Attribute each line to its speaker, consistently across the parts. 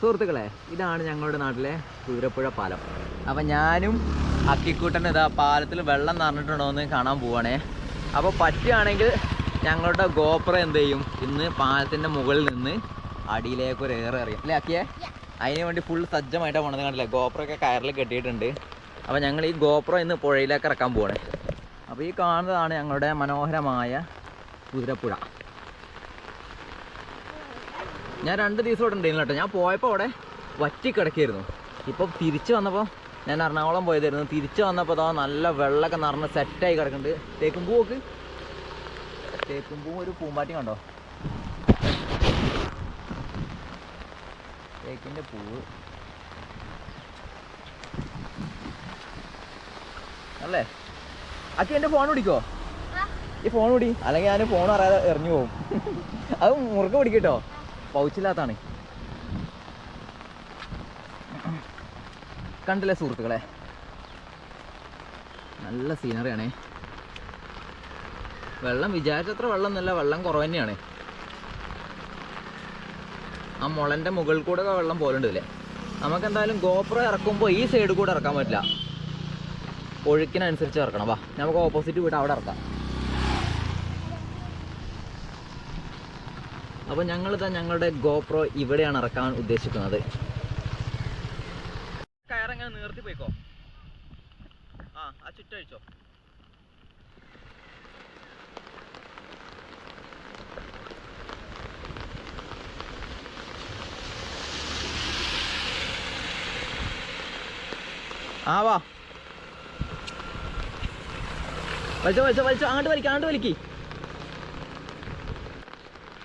Speaker 1: സുഹൃത്തുക്കളെ ഇതാണ് ഞങ്ങളുടെ നാട്ടിലെ കുതിരപ്പുഴ പാലം. അപ്പം ഞാനും അക്കിക്കൂട്ടനും ഇതാ പാലത്തിൽ വെള്ളം നിറഞ്ഞിട്ടുണ്ടോ എന്ന് കാണാൻ പോവാണേ. അപ്പോൾ പറ്റുകയാണെങ്കിൽ ഞങ്ങളുടെ ഗോപ്ര എന്ത് ചെയ്യും? ഇന്ന് പാലത്തിന്റെ മുകളിൽ നിന്ന് അടിയിലേക്ക് ഒരു ഏറെ അറിയാം അല്ലേ അക്കിയെ? അതിന് വേണ്ടി ഫുൾ സജ്ജമായിട്ടാണ് പോണത് കണ്ടില്ലേ? ഗോപ്ര ഒക്കെ കയറിൽ കെട്ടിയിട്ടുണ്ട്. അപ്പോൾ ഞങ്ങൾ ഈ ഗോപ്ര ഇന്ന് പുഴയിലേക്ക് ഇറക്കാൻ പോവാണ്. അപ്പോൾ ഈ കാണുന്നതാണ് ഞങ്ങളുടെ മനോഹരമായ കുതിരപ്പുഴ. ഞാൻ രണ്ട് ദിവസം ഇവിടെ ഉണ്ടായിരുന്നു കേട്ടോ. ഞാൻ പോയപ്പോൾ അവിടെ വറ്റി കിടക്കായിരുന്നു ഇപ്പോൾ തിരിച്ചു വന്നപ്പോൾ ഞാൻ എറണാകുളം പോയതായിരുന്നു. തിരിച്ചു വന്നപ്പോൾ അതാ നല്ല വെള്ളമൊക്കെ നിറഞ്ഞ് സെറ്റായി കിടക്കുന്നുണ്ട്. തേക്കും പൂവൊക്കെ തേക്കും പൂവും ഒരു പൂമ്പാറ്റി കണ്ടോ? തേക്കിന്റെ പൂവ്. അല്ലേ? അച്ഛൻ എന്റെ ഫോൺ പിടിക്കോ? ഈ ഫോൺ പിടി. അല്ലെങ്കിൽ ഞാൻ ഫോൺ അറിയാതെ എറിഞ്ഞു പോകും അത് മുറുക്ക് പിടിക്കട്ടോ പൗച്ചില്ലാത്താണ്. കണ്ടില്ലേ സുഹൃത്തുക്കളെ? നല്ല സീനറിയാണ് വെള്ളം വിചാരിച്ചത്ര വെള്ളം എന്നല്ല വെള്ളം കുറവ് തന്നെയാണ് ആ മുളന്റെ മുകളിൽ കൂടെ വെള്ളം പോലുണ്ട് ഇല്ലേ നമുക്ക് എന്തായാലും ഗോപ്രോ ഇറക്കുമ്പോൾ ഈ സൈഡിൽ കൂടെ ഇറക്കാൻ പറ്റില്ല. ഒഴുക്കിനനുസരിച്ച് ഇറക്കണം. വാ നമുക്ക് ഓപ്പോസിറ്റ് വീട് അവിടെ ഇറക്കാം. അപ്പോൾ ഞങ്ങളിതാ ഞങ്ങളുടെ ഗോപ്രോ ഇവിടെയാണ് ഇറക്കാൻ ഉദ്ദേശിക്കുന്നത്. കയറങ്ങനെ നീർത്തി പോയിക്കോ? ആ ആ ചുറ്റഴിച്ചോ ആ വാ. വലിച്ചോ വലിച്ചോ വലിച്ചോ. അങ്ങോട്ട് വലിക്കാം അങ്ങോട്ട് വലിക്ക്.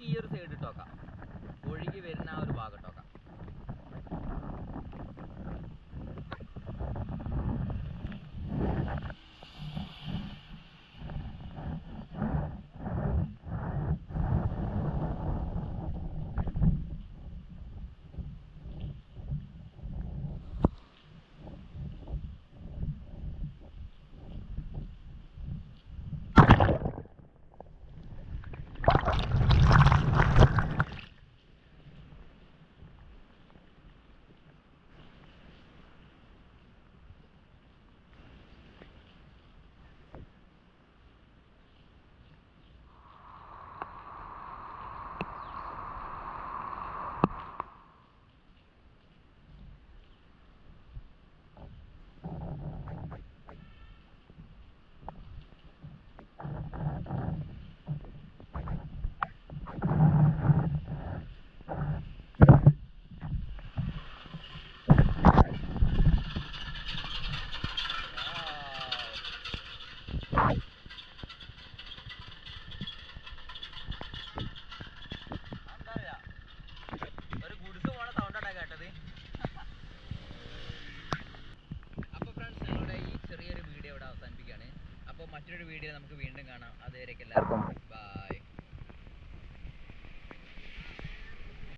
Speaker 1: ഈ ഒരു സൈഡ് ഇട്ടോക്കാം അപ്പോൾ മറ്റൊരു വീഡിയോ നമുക്ക് വീണ്ടും കാണാം. അതുവരെ എല്ലാവർക്കും. ബൈ